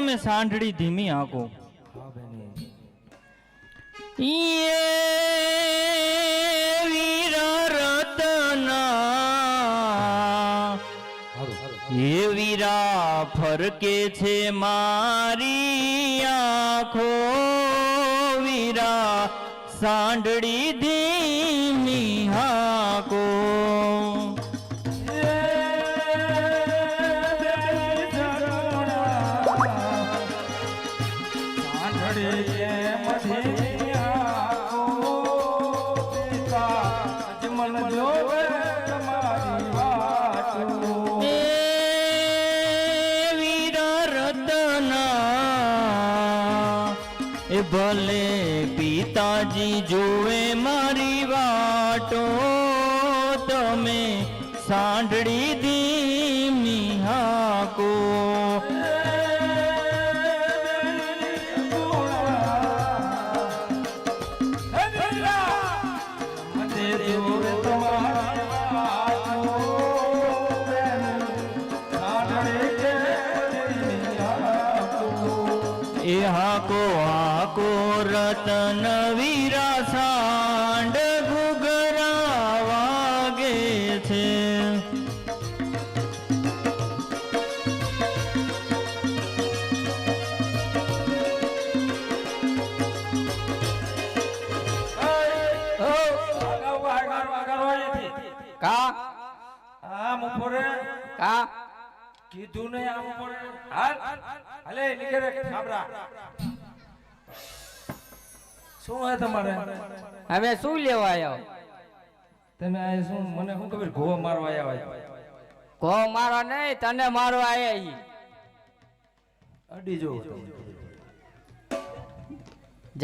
તમે સાંઢળી ધીમી આંકો વીર રતના હે વીરા ફરકે છે મારી આંખો. વીરા સાંડળી ધીમી વીર રતના એ ભલે પિતાજી જોવે મારી વાટો તમે સાંડળી ધીમી હાકો એ હાકો હાકો રતન વીરા સાંડ ઘુઘરા વાગે છે. કા? હા મુફોરે કા? કીધું ને આમ પણ. હાલ. હાલે નીકળે ખાબરા. શું હે તમારે? હવે શું લેવા આવ્યો? તમે આ શું? મને શું ખબર? ઘો મારવા આવ્યા હોય. ઘો મારવા નહીં તને મારવા આવ્યા ઈ. અડી જો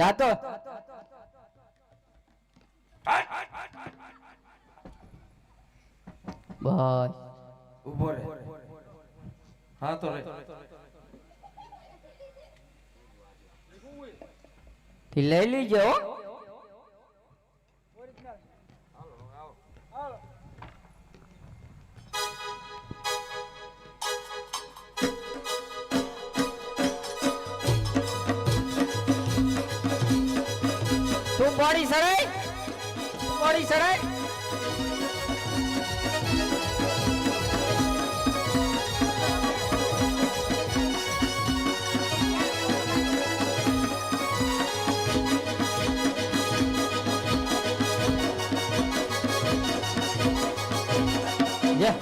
જાતો. બસ. ઊભો રે હા તો લઈ લીજો તું બોડી સરાય. બોડી સરાય. જા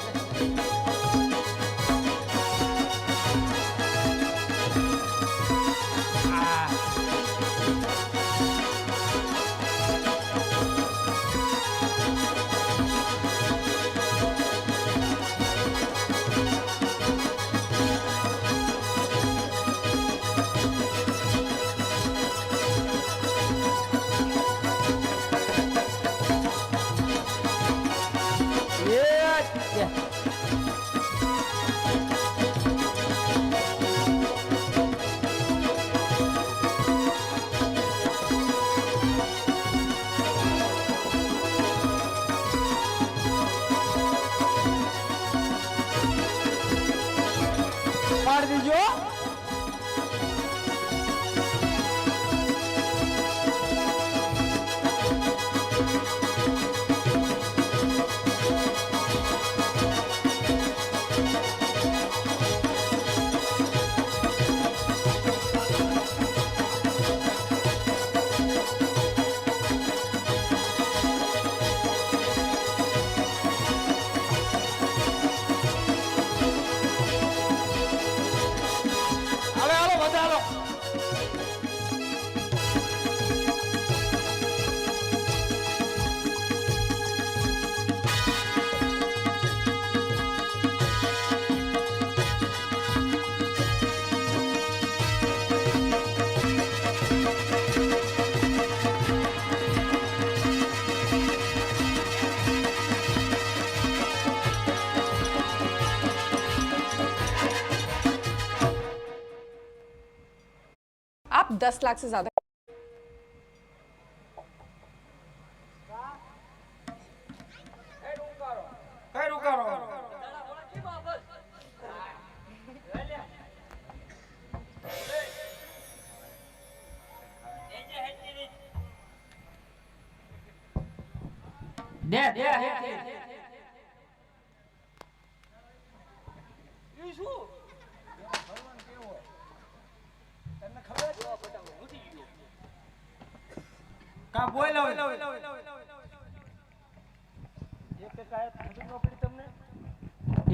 आप दस लाख से ज्यादा Yeah, yeah, yeah, yeah.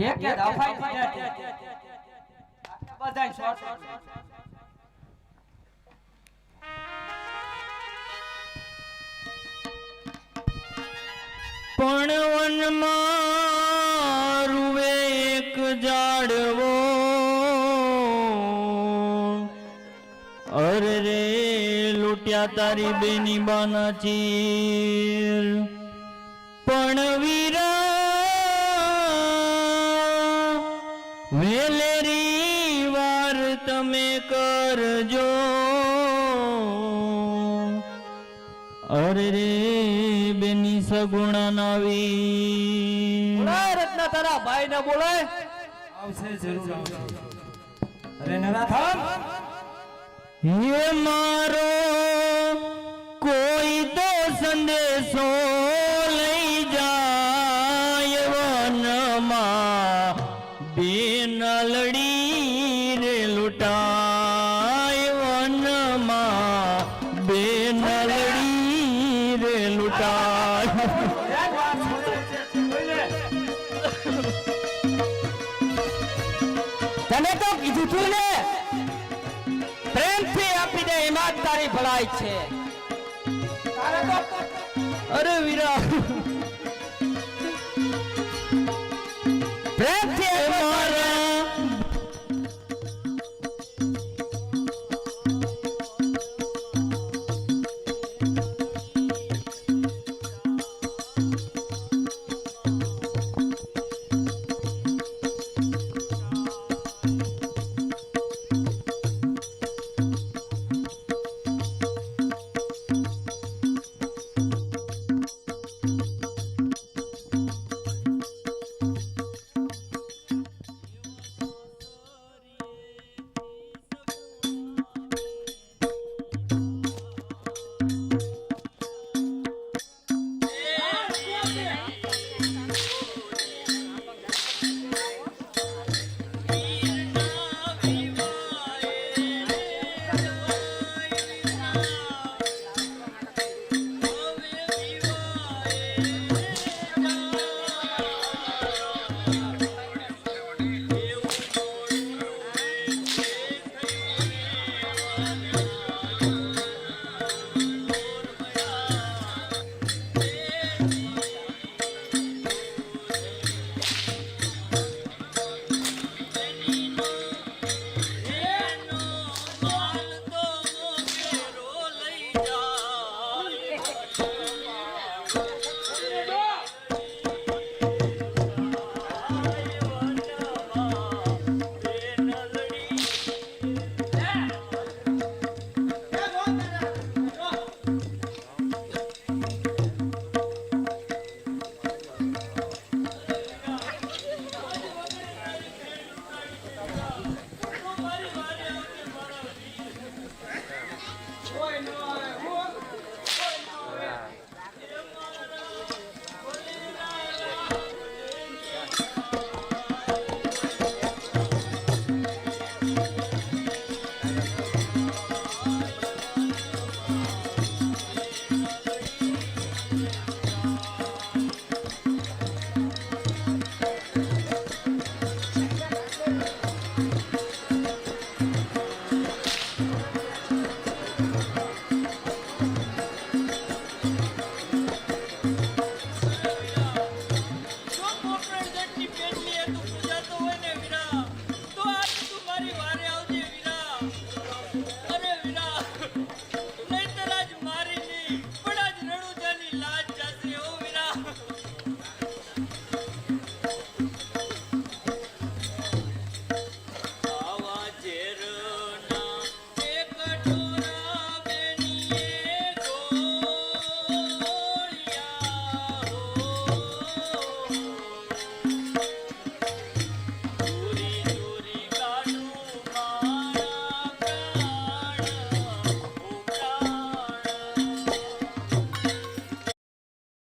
એક કે દફાઈ દીધા બધાય શોર્ટ પણ વનમાં રૂવે એક જાડવો અરે રે લૂંટ્યા તારી બેની બાના ચીર પણ વીરા કરજો. અરે રે બેની સગુણ નવી. રત્ન રત્ના તારા ભાઈ ને બોલાય. આવશે જરૂર અરે નરાથમ હે મારો કોઈ તો સંદેશો તને તો કીધું તું ને પ્રેમથી આપી દે એમાં તારી ભલાઈ છે. અરે વીરા